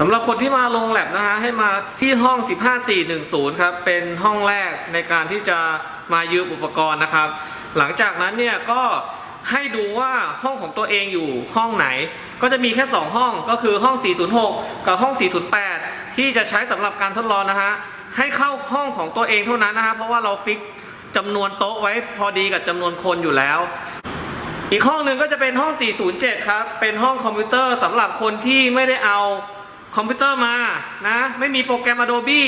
สำหรับคนที่มาลงแลบนะฮะให้มาที่ห้อง 15410 ครับ เป็นห้องแรกในการที่จะมายืมอุปกรณ์นะครับ หลังจากนั้นเนี่ยก็ให้ดูว่าห้องของตัวเองอยู่ห้องไหน ก็จะมีแค่ 2 ห้องก็คือห้อง 406 กับห้อง 408 ที่จะใช้สำหรับการทดลองนะฮะให้เข้าห้องของตัวเองเท่านั้นนะฮะเพราะว่าเราฟิกจำนวนโต๊ะไว้พอดีกับจำนวนคนอยู่แล้วอีกห้องหนึ่งก็จะเป็นห้อง 407 ครับ เป็นห้องคอมพิวเตอร์สำหรับคนที่ไม่ได้เอา คอมพิวเตอร์มานะ ไม่มีโปรแกรม Adobe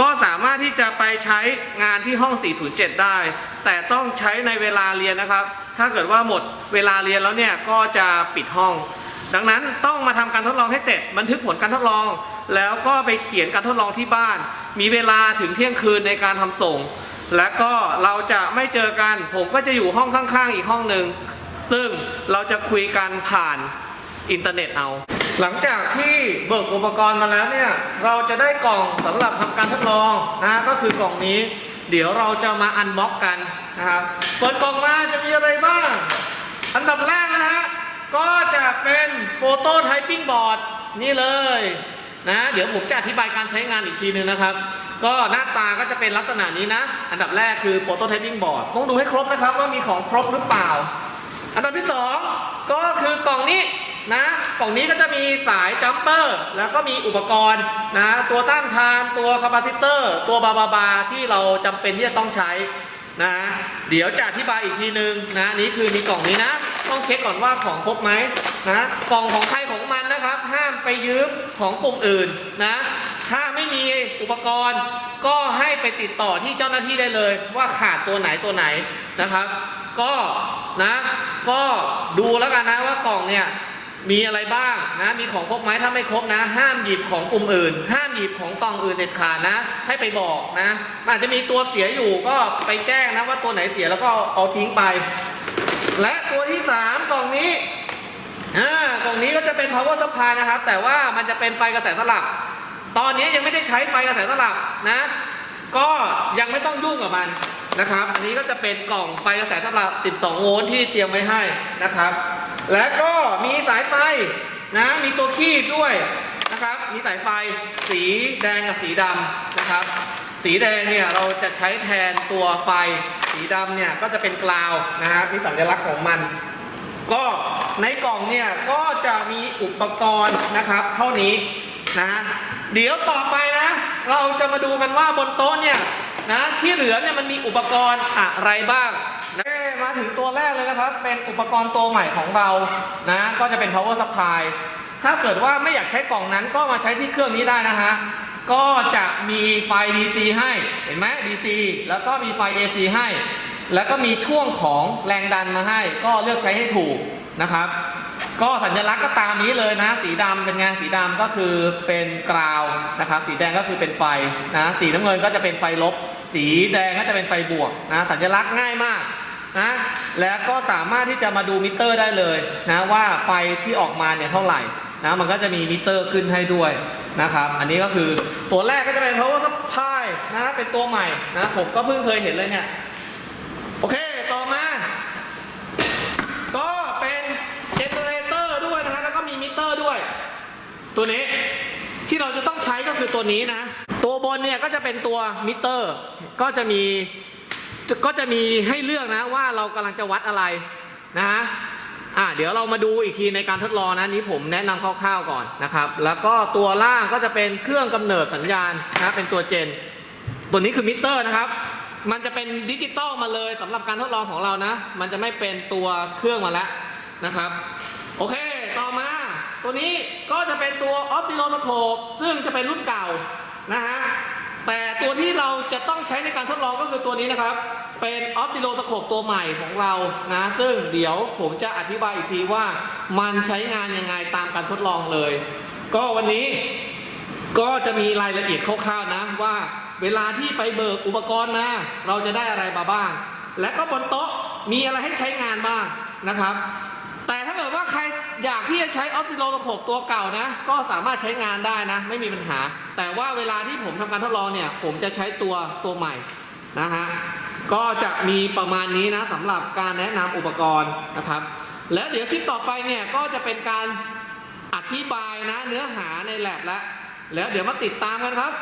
ก็สามารถที่จะไปใช้งานที่ห้อง 407 ได้ แต่ต้องใช้ในเวลาเรียนนะครับ ถ้าเกิดว่าหมดเวลาเรียนแล้วเนี่ยก็จะปิดห้อง ดังนั้นต้องมาทำการทดลองให้เสร็จบันทึกผลการทดลอง แล้วก็ไปเขียนการทดลองที่บ้าน มีเวลาถึงเที่ยงคืนในการทำส่ง และก็เราจะไม่เจอกัน ผมก็จะอยู่ห้องข้างๆ อีกห้องหนึ่งซึ่งเราจะคุยกันผ่านอินเทอร์เน็ตเอา หลังจากที่เบิกอุปกรณ์มาแล้วเนี่ย เราจะได้กล่องสำหรับทำการทดลองนะก็คือกล่องนี้ เดี๋ยวเราจะมาอันบ็อกกันนะครับเปิดกล่องมาจะมีอะไรบ้าง อันดับแรกนะฮะก็จะเป็นโฟโต้ไทปิ้งบอร์ดนี่เลยนะเดี๋ยวผมจะอธิบายการใช้งานอีกทีนึงนะครับ ก็หน้าตาก็จะเป็นลักษณะนี้นะ อันดับแรกคือโฟโต้ไทปิ้งบอร์ดต้องดูให้ครบนะครับว่ามีของครบหรือเปล่า อันดับที่สองก็คือกล่องนี้ นะกล่องนี้ก็จะมีสายจัมเปอร์ แล้วก็มีอุปกรณ์นะตัวต้านทานตัวคาปาซิเตอร์ ตัวบาบาบาที่เราจำเป็นที่จะต้องใช้นะเดี๋ยวจะอธิบายอีกทีนึงนะนี่คือมีกล่องนี้นะ ต้องเช็คก่อนว่าของครบไหมนะกล่องของใครของมันนะครับ ห้ามไปยืมของกลุ่มอื่นนะถ้าไม่มีอุปกรณ์ก็ให้ไปติดต่อที่เจ้าหน้าที่ได้เลย ว่าขาดตัวไหนตัวไหนนะครับ ก็นะก็ดูแล้วกันนะว่ากล่องเนี่ย มีอะไรบ้างนะ มีของครบไหมถ้าไม่ครบนะ ห้ามหยิบของกลุ่มอื่น ห้ามหยิบของกองอื่นเด็ดขาดนะ ให้ไปบอกนะอาจจะมีตัวเสียอยู่ก็ไปแจ้งนะว่าตัวไหนเสียแล้วก็เอาทิ้งไป และตัวที่สามกล่องนี้อ่ากล่องนี้ก็จะเป็น power supply นะครับ แต่ว่ามันจะเป็นไฟกระแสสลับ ตอนนี้ยังไม่ได้ใช้ไฟกระแสสลับนะ ก็ยังไม่ต้องยุ่งกับมันนะครับ อันนี้ก็จะเป็นกล่องไฟกระแสสลับ 12 โวลต์ที่เตรียมไว้ให้นะครับ และก็มีสายไฟนะมีตัวคีบด้วยนะครับ มีสายไฟสีแดงกับสีดำนะครับ สีแดงเนี่ยเราจะใช้แทนตัวไฟ สีดำเนี่ยก็จะเป็นกราวนะฮะมีสัญลักษณ์ของมันก็ในกล่องเนี่ยก็จะมีอุปกรณ์นะครับ เท่านี้นะเดี๋ยวต่อไปนะ เราจะมาดูกันว่าบนโต๊ะเนี่ยนะที่เหลือเนี่ยมันมีอุปกรณ์อะไรบ้าง มาถึงตัวแรกเลยนะครับ เป็นอุปกรณ์ตัวใหม่ของเรานะ ก็จะเป็น power supply ถ้าเกิดว่าไม่อยากใช้กล่องนั้นก็มาใช้ที่เครื่องนี้ได้นะฮะ ก็จะมีไฟ DC ให้ เห็นไหม DC แล้วก็มีไฟ AC ให้ แล้วก็มีช่วงของแรงดันมาให้ ก็เลือกใช้ให้ถูกนะครับ ก็สัญลักษณ์ก็ตามนี้เลยนะ สีดำเป็นไงสีดำก็คือเป็นกราวนะครับ สีแดงก็คือเป็นไฟนะ สีน้ำเงินก็จะเป็นไฟลบ สีแดงก็จะเป็นไฟบวกนะ สัญลักษณ์ง่ายมากนะแล้วก็สามารถที่จะมาดูมิเตอร์ได้เลยนะว่าไฟที่ออกมาเนี่ยเท่าไหร่นะมันก็จะมีมิเตอร์ขึ้นให้ด้วยนะครับ อันนี้ก็คือตัวแรกก็จะเป็น power supply นะเป็นตัวใหม่นะผมก็เพิ่งเคยเห็นเลยเนี่ยโอเค ต่อมา ก็เป็นเจเนเรเตอร์ด้วยนะฮะแล้วก็มีมิเตอร์ด้วย ตัวนี้ที่เราจะต้องใช้ก็คือตัวนี้นะ ตัวบนเนี่ยก็จะเป็นตัวมิเตอร์ ก็จะมีก็จะมีให้เลือกนะว่าเรากำลังจะวัดอะไรนะฮะอะเดี๋ยวเรามาดูอีกทีในการทดลองนะนี้ผมแนะนำคร่าวๆก่อนนะครับ แล้วก็ตัวล่างก็จะเป็นเครื่องกำเนิดสัญญาณนะเป็นตัวเจน ตัวนี้คือมิเตอร์นะครับมันจะเป็นดิจิตอลมาเลยสำหรับการทดลองของเรานะ มันจะไม่เป็นตัวเครื่องมาแล้วนะครับ โอเค ตัวนี้ก็จะเป็นตัวออ t ติโ s สโคปซึ่งจะเป็นรุ่นเก่านะฮะแต่ตัวที่เราจะต้องใช้ในการทดลองก็คือตัวนี้นะครับ เป็นออ t ติโ s สโคปตัวใหม่ของเรานะซึ่งเดี๋ยวผมจะอธิบายอีกทีว่ามันใช้งานยังไงตามการทดลองเลย ก็วันนี้ก็จะมีรายละเอียดคร่าวๆนะว่าเวลาที่ไปเบิกอุปกรณ์มาเราจะได้อะไรมาบ้าง และก็บนโต๊ะมีอะไรให้ใช้งานบ้างนะครับ อยากที่จะใช้ออฟติโลตะขบตัวเก่านะ ก็สามารถใช้งานได้นะ ไม่มีปัญหา แต่ว่าเวลาที่ผมทำการทดลองเนี่ย ผมจะใช้ตัวตัวใหม่นะฮะ ก็จะมีประมาณนี้นะสำหรับการแนะนำอุปกรณ์นะครับ แล้วเดี๋ยวคลิปต่อไปเนี่ยก็จะเป็นการอธิบายนะเนื้อหาในแลบแล้วแล้วเดี๋ยวมาติดตามกันครับ